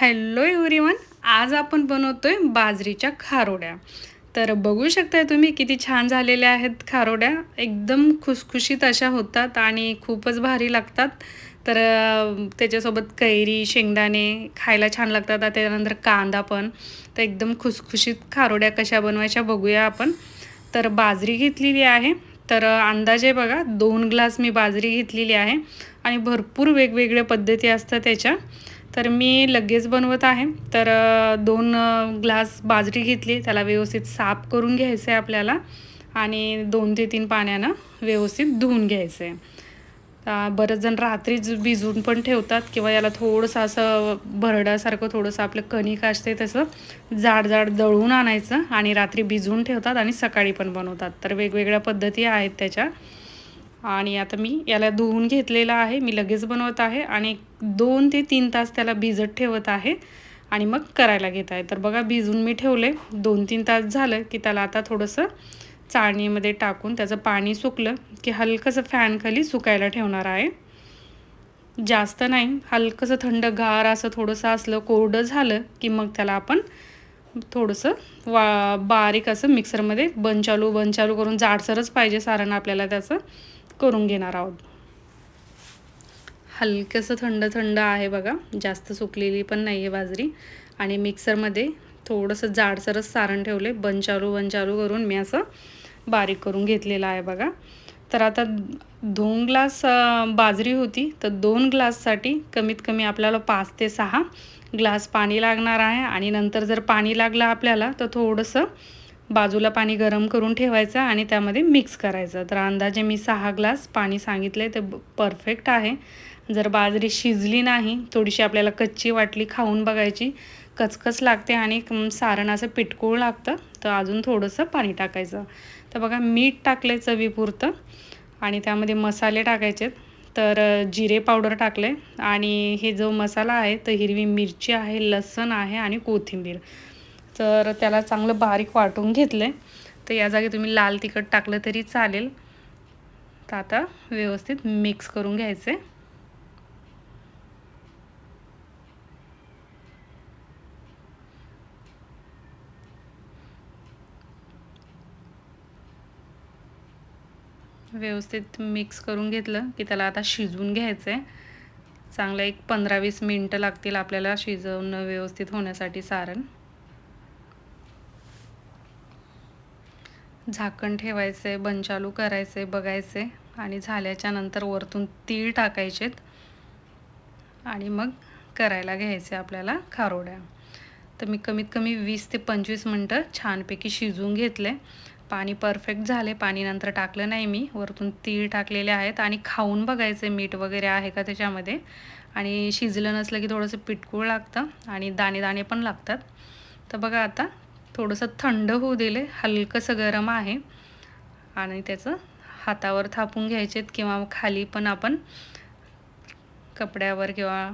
Hello everyone आज आपण बनवतोय बाजरीच्या खारोड्या. तर बघू शकताय तुम्ही किती छान झालेल्या आहेत खारोड्या. एकदम खुसखुशीत अशा होतात आणि खूपच भारी लागतात. तर त्याच्यासोबत कैरी शेंगदाणे खायला छान लागतात. त्याच्यानंतर कांदा पण. तर एकदम खुसखुशीत खारोड्या कशा बनवायच्या बघूया आपण. तर बाजरी घेतलेली आहे. तर अंदाजे बघा दोन ग्लास मी बाजरी घेतलेली आहे. आणि भरपूर वेगवेगळ्या पद्धती असतात त्याच्या. तर मी लगेच बनवत आहे. तर दोन ग्लास बाजरी घेतली. त्याला व्यवस्थित साफ करून घ्यायचं आहे आपल्याला आणि दोन ते तीन पाण्यानं व्यवस्थित धुवून घ्यायचं आहे बरेच जण रात्रीच भिजवून पण ठेवतात किंवा याला थोडंसं असं भरड्यासारखं थोडंसं आपलं कणिक असते तसं जाड जाड दळून आणायचं आणि रात्री भिजवून ठेवतात आणि सकाळी पण बनवतात. तर वेगवेगळ्या पद्धती आहेत त्याच्या. आणि आता मी याला धुवून घेतलेलं आहे. मी लगेच बनवत आहे आणि दोन ते तीन तास त्याला भिजत ठेवत आहे आणि मग करायला घेत आहे. तर बघा भिजून मी ठेवले दोन तीन तास झालं की त्याला आता थोडंसं चाळणीमध्ये टाकून त्याचं पाणी सुकलं की हलकंसं फॅनखाली सुकायला ठेवणार आहे. जास्त नाही हलकंसं थंड गार असं थोडंसं असलं कोरडं झालं की मग त्याला आपण थोडंसं वा बारीक असं मिक्सरमध्ये बनचालू बनचालू करून जाडसरच पाहिजे सारण आपल्याला त्याचं. करून घेणार आहोत. हलकंसं थंड थंड आहे बघा. जास्त सुकलेली पण नाही आहे बाजरी. आणि मिक्सरमध्ये थोडंसं जाडसरच सारण ठेवले बनचालू बनचालू करून मी असं बारीक करून घेतलेलं आहे बघा. तर आता दोन ग्लास बाजरी होती. तर दोन ग्लाससाठी कमीत कमी आपल्याला पाच ते सहा ग्लास पाणी लागणार आहे. आणि नंतर जर पाणी लागलं आपल्याला तर थोडंसं बाजूला पाणी गरम करून ठेवायचं आणि त्यामध्ये मिक्स करायचं. तर अंदाजे मी सहा ग्लास पाणी सांगितले ते परफेक्ट आहे. जर बाजरी शिजली नाही थोडीशी आपल्याला कच्ची वाटली खाऊन बघायची कचकच लागते आणि सारण असं पिटकूळ लागतं तर अजून थोडंसं पाणी टाकायचं. तर बघा मीठ टाकलं चवीपुरतं आणि त्यामध्ये मसाले टाकायचे तर जिरे पावडर टाकले आणि हे जो मसाला आहे तर हिरवी मिरची आहे लसण आहे आणि कोथिंबीर. तर त्याला चांगलं बारीक वाटून घेतलं तर या जागी तुम्ही लाल तिखट टाकलं तरी चालेल. तर आता व्यवस्थित मिक्स करून घ्यायचे व्यवस्थित मिक्स करून घेतलं की त्याला आता शिजवून घ्यायचं आहे चांगलं एक पंधरा वीस मिनटं लागतील आपल्याला शिजवणं व्यवस्थित होण्यासाठी सारण. झाकण ठेवायचं आहे बनचालू करायचे बघायचे आणि झाल्याच्यानंतर वरतून तीळ टाकायचेत आणि मग करायला घ्यायचे आपल्याला खारोड्या. तर मी कमीत कमी वीस ते पंचवीस मिनटं छानपैकी शिजवून घेतले. पाणी परफेक्ट झाले. पाणी नंतर टाकलं नाही मी. वरतून तीळ टाकलेले आहेत आणि खाऊन बघायचे मीठ वगैरे आहे का त्याच्यामध्ये. आणि शिजलं नसलं की थोडंसं पिटकूळ लागतं आणि दाणे दाणे पण लागतात. तर बघा आता थोडंसं थंड होऊ दिले हलकंसं गरम आहे. आणि त्याचं हातावर थापून घ्यायचेत किंवा खाली पण आपण कपड्यावर किंवा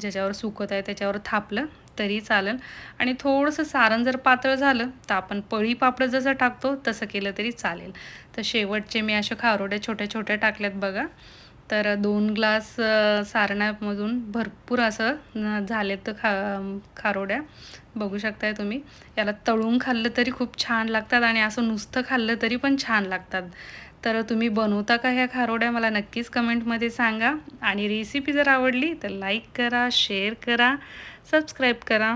ज्याच्यावर सुकत आहे त्याच्यावर थापलं तरी चालेल. आणि थोडंसं सारण जर पातळ झालं तर आपण पळी पापडं जसं टाकतो तसं केलं तरी चालेल. तर शेवटचे मी अशा खारोड्या छोट्या छोट्या टाकल्यात बघा. तर दोन ग्लास सारण्यामधून सारणामधून भरपूर असं झाले झालेत तर खा खारोड्या. बघू शकताय तुम्ही. याला तळून खाल्लं तरी खूप छान लागतात आणि असं नुसतं खाल्लं तरी पण छान लागतात. तर तुम्ही बनवता का ह्या खारोड्या? मला नक्कीच कमेंटमध्ये सांगा. आणि रेसिपी जर आवडली तर लाईक करा शेअर करा सबस्क्राईब करा.